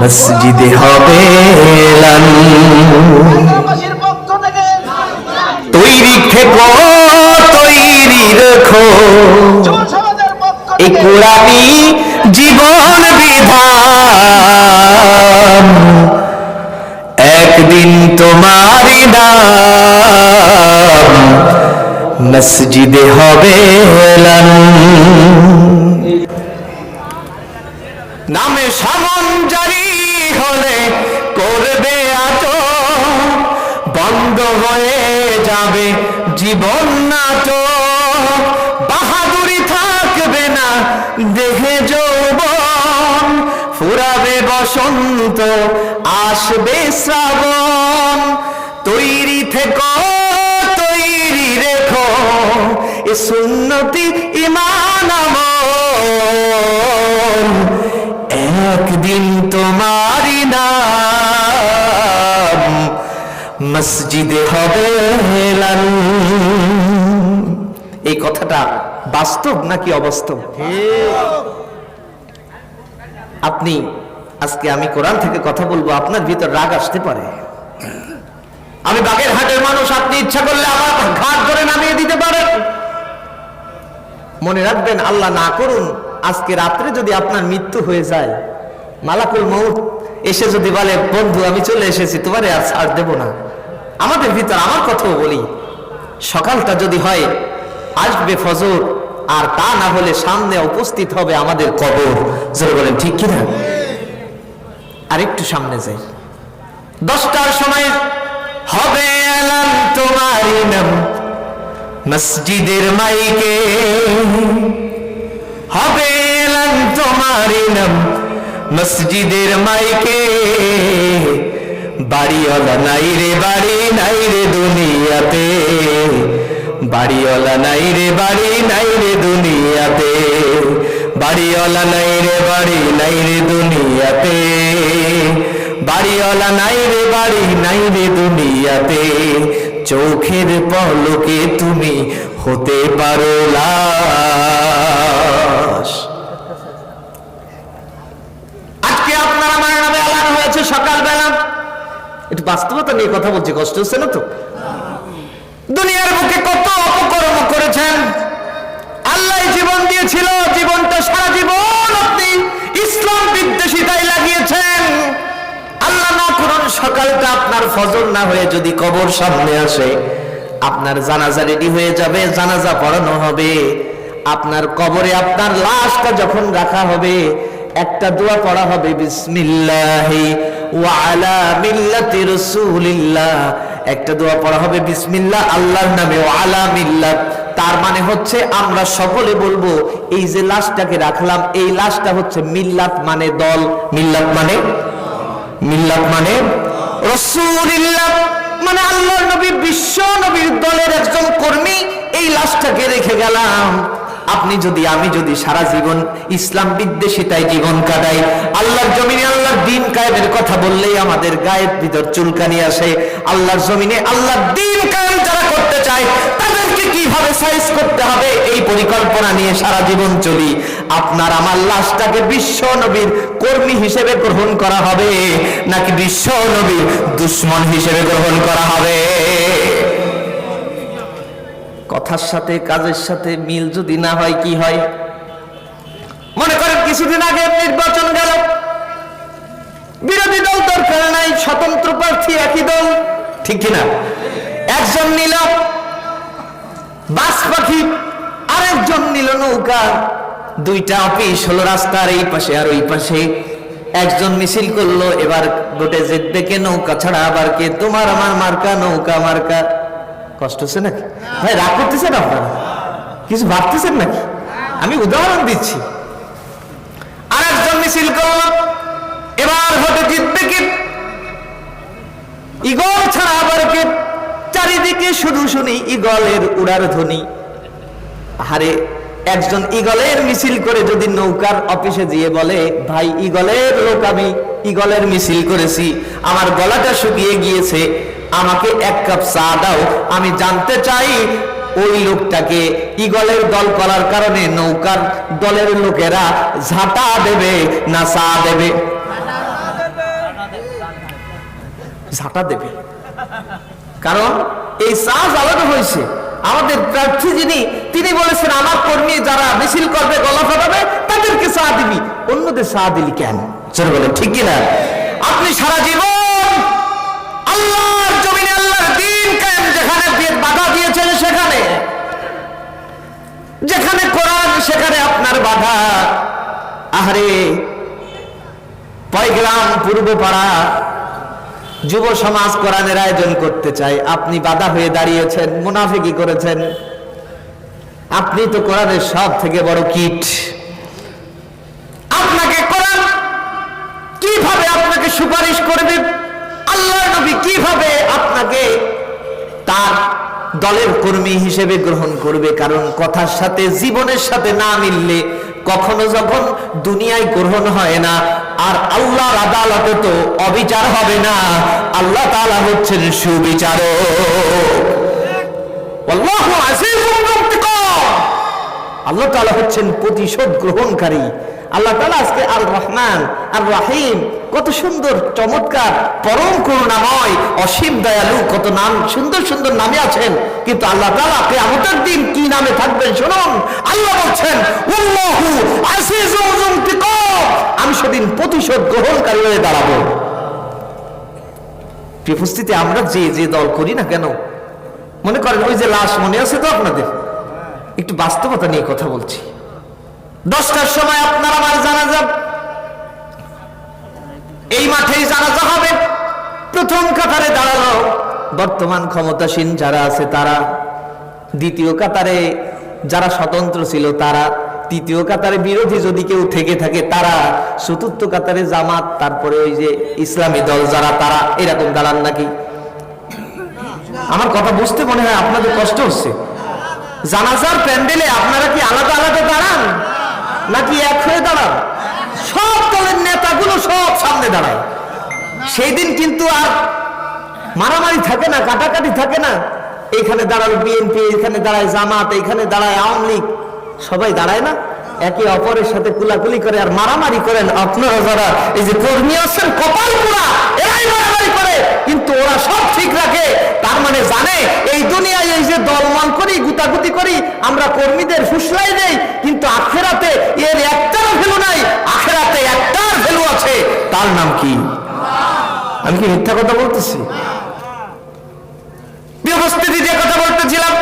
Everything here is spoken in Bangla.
মসজিদে হবে তৈরি থেকো তৈরি রেখো। এই কোরআনি জীবন বিধান। একদিন তোমারই নাম মসজিদে হবে এলান। সামন জারি হলে করবে আচ বন্ধ হয়ে যাবে জীবন নাচ বাহাদুরি থাকবে না দেহে যৌবন। ফুরাবে বসন্ত, আসবে শ্রাবণ। তৈরি থেকো, তৈরি রেখো, এ সুন্নতি ইমান আমল। একদিন তোমারই নাম মসজিদে হবে। এই কথাটা বাস্তব নাকি অবাস্তব? আপনি, আজকে আমি কোরআন থেকে কথা বলব, আপনার ভিতর রাগ আসতে পারে। আমি বাগের হাটের মানুষ, আপনি ইচ্ছা করলে আমার ঘাট ধরে নামিয়ে দিতে পারেন। মনে রাখবেন, আল্লাহ না করুন আজকে রাত্রে যদি আপনার মৃত্যু হয়ে যায়, মালাকুল মৌত এসে যদি বলে, বন্ধু, আমি চলে এসেছি, তোমারে আর ছাড় দেব না। আমাদের ভিতর আমার কথাও বলি, সকালটা যদি হয়, আসবে ফজর, আর তা না হলে সামনে উপস্থিত হবে আমাদের কবর। জোরে বলেন, ঠিক কিনা? আরেকটু সামনে যাই। দশটার সময়, হবে নাম, মসজিদের মাইকে। হবে এলান তোমারই নাম। মসজিদের মাইকে বাড়িওয়ালা নাই রে, বাড়ি নাই রে দুনিয়াতে। বাড়িওয়ালা নাই রে, বাড়ি নাই রে দুনিয়াতে। বাড়িওয়ালা নাই রে, বাড়ি নাই রে দুনিয়াতে। বাড়িওয়ালা নাই রে, বাড়ি নাই রে দুনিয়াতে। চোখের পলকে তুমি হতে পারো লাশ আজকে আপনার আমার নামে হয়েছে সকালবেলা? একটু বাস্তবতা নিয়ে কথা বলছি, কষ্ট হচ্ছে না তো? দুনিয়ার বুকে কত অপকর্ম করেছেন? আল্লাহ জীবন দিয়েছিল, জীবনটা সারা জীবন আপনি ইসলাম বিদ্বেষিতায় লাগিয়েছেন। আল্লাহ না করুন সকালটা আপনার ফজর না হয়ে যদি কবর সামনে আসে, আপনার জানাজা রেডি হয়ে যাবে, জানাজা পড়ানো হবে। আপনার কবরে আপনার লাশটা যখন রাখা হবে একটা দোয়া পড়া হবে, বিসমিল্লাহি ওয়া মিল্লাতি রাসূলিল্লাহ। একটা দোয়া পড়া হবে, বিসমিল্লাহ আল্লাহর নামে, ওয়া আলা মিল্লাত তার মানে হচ্ছে আমরা সকলে বলব, এই যে লাশটাকে রাখলাম, এই লাশটা হচ্ছে মিল্লাত মানে দল। মিল্লাত মানে? মিল্লাত মানে? রসুলিল্লাহ মানে আল্লাহর নবী, বিশ্ব নবীর দলের একজন কর্মী, এই লাশটাকে রেখে গেলাম। আপনি যদি, আমি যদি সারা জীবন ইসলাম বিদ্বেষিতায় জীবন কাটাই, আল্লাহর জমিনে আল্লাহর দিন কায়েমের কথা বললেই আমাদের গায়ের ভিতর চুলকানি আসে। আল্লাহর জমিনে আল্লাহর দিন কায়েম যারা করতে চায়, তাদেরকে কীভাবে সাইজ করতে হবে? এই পরিকল্পনা নিয়ে সারা জীবন চলি। আপনার আমার লাশটাকে বিশ্ব নবীর কর্মী হিসেবে গ্রহণ করা হবে, নাকি বিশ্ব নবীর দুশ্মন হিসেবে গ্রহণ করা হবে? কথার সাথে, কাজের সাথে মিল যদি না হয়, কি হয়? মনে করেন কিছুদিন আগে নির্বাচন গেল। বিরোধী দল দরকার নাই, স্বতন্ত্র প্রার্থী একই দল, ঠিক কিনা? একজন নিল বাস পাখি আরেকজন নিল নৌকা। দুইটা অফিস হলো রাস্তার এই পাশে আর ওই পাশে। একজন মিছিল করল, এবার গোটে জিতবে কে নৌকা ছাড়া, আবার কে? তোমার আমার মার্কা, নৌকা মার্কা। কষ্ট হচ্ছে নাকি? ভাই, রাগ করতেছেন আপনারা? কিছু ভাবতেছেন নাকি? আমি উদাহরণ দিচ্ছি। আর একজন মিছিল করল। এবার ভোটে জিতবে কে? ইগল ছাড়া আবার কে? চারিদিকে শুধু শুনি ইগলের উড়ার ধ্বনি। আরে একজন ইগলের মিছিল করে যদি নৌকার অফিসে গিয়ে বলে, ভাই ইগলের লোক আমি ইগলের মিছিল করেছি। আমার গলাটা শুকিয়ে গিয়েছে। আমাকে এক কাপ চা দাও। আমি জানতে চাই ওই লোকটাকে ইগলের দল করার কারণে নৌকার দলের লোকেরা ঝাঁটা দেবে না চা দেবে? ঝাঁটা দেবে। কারণ এই চা জ্বালানো হয়েছে। আমাদের প্রার্থী যিনি, তিনি বলেছেন, আমার কর্মী যারা মিছিল করবে, গলা ফাটাবে, তাদেরকে চা দিবি। অন্যদের চা দিলি কেন? বলে ঠিক কিনা? আপনি সারা জীবন যেখানে কোরআন, সেখানে আপনার বাধা। আহারে পয়গ্রাম পূর্বপাড়া যুব সমাজ কোরআনের আয়োজন করতে চাই। আপনি বাধা হয়ে দাঁড়িয়েছেন, মুনাফিকি করেছেন। আপনি তো কোরআনের সব থেকে বড় কিট। আপনাকে কোরআন কীভাবে আপনাকে সুপারিশ করবে? আল্লাহ নবী কীভাবে আপনাকে তার দলের কর্মী হিসেবে গ্রহণ করবে, কারণ কথার সাথে জীবনের সাথে না মিললে কখনো যখন দুনিয়ায় গ্রহণ হয় না, আর আল্লাহর আদালতে তো অবিচার হবে না। আল্লাহ তাআলা হচ্ছেন সুবিচারক। আল্লাহু আজিজুন মুনতাকিম আল্লাহ তাআলা হচ্ছেন প্রতিশোধ গ্রহণকারী। আল্লাহ তাআলা আজকে আর রহমান আর রাহিম কত সুন্দর, চমৎকার, পরম করুণাময়, অসীম দয়ালু, কত নাম, সুন্দর সুন্দর নামে আছেন। কিন্তু আল্লাহ তাআলা কিয়ামতের দিন কি নামে থাকবেন শুনুন? আল্লাহ বলছেন আমি সেদিন প্রতিশোধ গ্রহণকারী হয়ে দাঁড়াবো। উপস্থিতি, আমরা যে যে দল করি না কেন? মনে করেন ওই যে লাশ মনে আছে তো আপনাদের? একটু বাস্তবতা নিয়ে কথা বলছি। দশটার সময় আপনার আমার জানাজা। এই মাঠেই জানাজা হবে। প্রথম কাতারে দাঁড়াল। বর্তমান ক্ষমতাসীন যারা আছে তারা। দ্বিতীয় কাতারে যারা স্বতন্ত্র ছিল তারা। তৃতীয় কাতারে বিরোধী যদি কেউ থেকে থাকে তারা। চতুর্থ কাতারে জামাত, তারপরে ওই যে ইসলামী দল যারা তারা। এরকম দাঁড়ান নাকি? আমার কথা বুঝতে মনে হয় আপনাদের কষ্ট হচ্ছে। জানাজার প্যান্ডেলে আপনারা কি আলাদা আলাদা দাঁড়ান? নাকি এক হয়ে দাঁড়ান? সব দলের নেতাগুলো সব সামনে দাঁড়ায়। সেই দিন কিন্তু আর মারামারি থাকে না, কাটাকাটি থাকে না। এইখানে দাঁড়াল বিএনপি এখানে দাঁড়ায় জামাত, এইখানে দাঁড়ায় আওয়ামী লীগ। সবাই দাঁড়ায় না। একে অপরের সাথে কুলাকুলি করে আর মারামারি করেন আপনারা যারা। এই যে কর্মী আছেন, কপাল পুরা এরাই মারামারি করে কিন্তু ওরা সব ঠিক রাখে তার মানে জানে এই দুনিয়ায় এই যে দলমন করি গুতাগুতি করি আমরা কর্মীদের ফুসলাই দেই কিন্তু আখেরাতে এর একটার ভ্যালু নাই আখেরাতে একটার ভ্যালু আছে। তার নাম কি? আমি কি মিথ্যা কথা বলতেছি? উপস্থিতি যে কথা বলতেছিলাম।